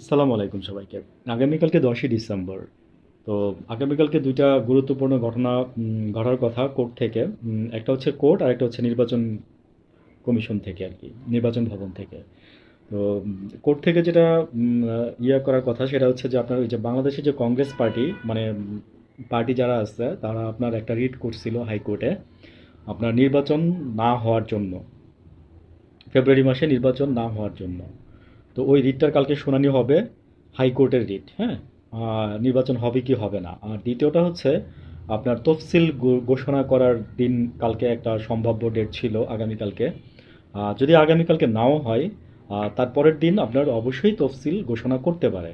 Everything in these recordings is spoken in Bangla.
আসসালামু আলাইকুম সবাইকে। আগামীকালকে দশই ডিসেম্বর। তো আগামীকালকে দুইটা গুরুত্বপূর্ণ ঘটনা ঘটার কথা কোর্ট থেকে। একটা হচ্ছে কোর্ট আর একটা হচ্ছে নির্বাচন কমিশন থেকে আর কি, নির্বাচন ভবন থেকে। তো কোর্ট থেকে যেটা ইয়ে করার কথা সেটা হচ্ছে যে আপনার ওই যে বাংলাদেশের যে কংগ্রেস পার্টি মানে পার্টি যারা আছে, তারা আপনার একটা রিট করছিল হাইকোর্টে, আপনার নির্বাচন না হওয়ার জন্য। ফেব্রুয়ারি মাসে নির্বাচন না হওয়ার জন্য। তো ওই রিটটার কালকে শুনানি হবে হাইকোর্টের রিট হ্যাঁ? নির্বাচন হবে কি হবে না? আর দ্বিতীয়টা হচ্ছে আপনার তফসিল ঘোষণা করার দিন কালকে একটা সম্ভাব্য ডেট ছিল আগামীকালকে। যদি আগামীকালকে নাও হয় তারপরের দিন আপনার অবশ্যই তফসিল ঘোষণা করতে পারে।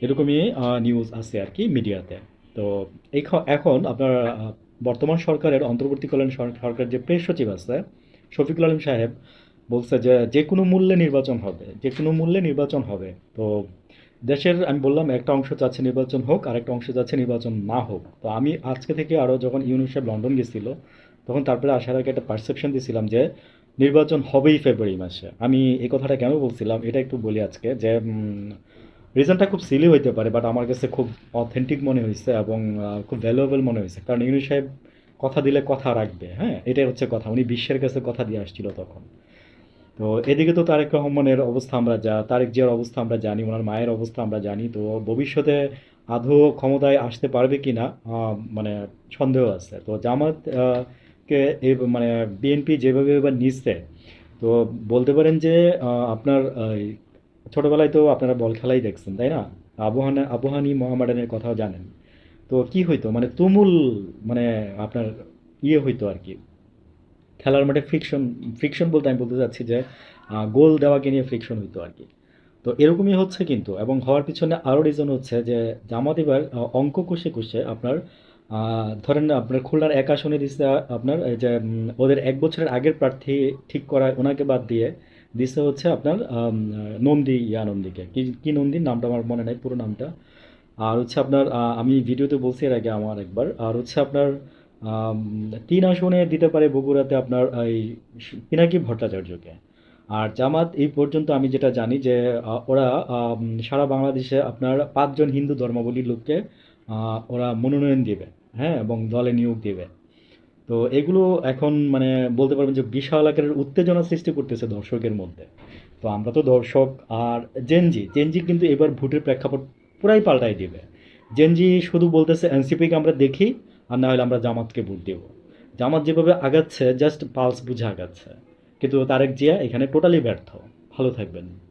এরকমই নিউজ আছে আর কি মিডিয়াতে। তো এখ- এখন আপনার বর্তমান সরকারের, অন্তর্বর্তীকালীন সর- সরকার যে প্রেস সচিব আছে, শফিকুল আলম সাহেব বলছে যে যে কোনো মূল্যে নির্বাচন হবে, যে কোনো মূল্যে নির্বাচন হবে। তো দেশের, আমি বললাম, একটা অংশ চাচ্ছে নির্বাচন হোক আর একটা অংশ চাচ্ছে নির্বাচন না হোক। তো আমি আজকে থেকে আরও যখন ইউনুস সাহেব লন্ডন গেছিল, তখন তারপরে আসার আগে একটা পারসেপশন দিয়েছিলাম যে নির্বাচন হবেই ফেব্রুয়ারি মাসে। আমি এই কথাটা কেন বলছিলাম, এটা একটু বলি আজকে যে রিজনটা খুব সিলি হইতে পারে বাট আমার কাছে খুব অথেন্টিক মনে হয়েছে এবং খুব ভ্যালুয়েবল মনে হয়েছে কারণ ইউনুস সাহেব কথা দিলে কথা রাখবে হ্যাঁ? এটাই হচ্ছে কথা। উনি বিশ্বের কাছে কথা দিয়ে আসছিল তখন। তো এদিকে তো তারেক রহমানের অবস্থা আমরা যা, তারেক জিয়ার অবস্থা আমরা জানি, ওনার মায়ের অবস্থা আমরা জানি, তো ভবিষ্যতে আদৌ ক্ষমতায় আসতে পারবে কি না মানে সন্দেহ আছে। তো জামাত কে এই মানে বিএনপি যেভাবে এবার নিচ্ছে, তো বলতে পারেন যে আপনার ছোটবেলায় তো আপনারা বল খেলাই দেখছেন, তাই না? আবহানা আবহানি মোহামেডানের কথাও জানেন। তো কি হইতো? মানে তুমুল মানে আপনার ইয়ে হইতো আর কি। খেলার মাঠে ফ্রিকশন ফ্রিকশন বলতে আমি বলতে চাচ্ছি যে গোল দেওয়াকে নিয়ে ফ্রিকশন হইতো আর কি তো এরকমই হচ্ছে কিন্তু এবং হওয়ার পিছনে আরও রিজন হচ্ছে যে, জামাত এবার অঙ্ক কষে কষে আপনার ধরেন আপনার খুলনার এক আসনে দিচ্ছে আপনার যে ওদের এক বছরের আগের প্রার্থী ঠিক করা ওনাকে বাদ দিয়ে দিচ্ছে হচ্ছে আপনার নন্দী, ইয়া নন্দীকে। কি কি নন্দী নামটা আমার মনে নাই, পুরো নামটা। আর হচ্ছে আপনার আমি ভিডিওতে বলছি এর আগে আমার একবার। আর হচ্ছে আপনার তিন আসনে দিতে পারে বগুড়াতে আপনার এই পিনাকি ভট্টাচার্যকে। আর জামাত এই পর্যন্ত আমি যেটা জানি যে ওরা সারা বাংলাদেশে আপনার পাঁচজন হিন্দু ধর্মাবলীর লোককে ওরা মনোনয়ন দিবে হ্যাঁ এবং দলে নিয়োগ দিবে। তো এগুলো এখন মানে বলতে পারবেন যে বিশাল আকারের উত্তেজনা সৃষ্টি করতেছে দর্শকের মধ্যে। তো আমরা তো দর্শক আর জেনজি জেনজি কিন্তু এবার ভোটের প্রেক্ষাপট পুরাই পাল্টাই দিবে। জেনজি শুধু বলতেছে এনসিপিকে আমরা দেখি, আর না হলে আমরা জামাতকে ভোট দেব। জামাত যেভাবে আগাচ্ছে জাস্ট পালস বুঝে আগাচ্ছে। কিন্তু তারেক জিয়া এখানে টোটালি ব্যর্থ। ভালো থাকবেন।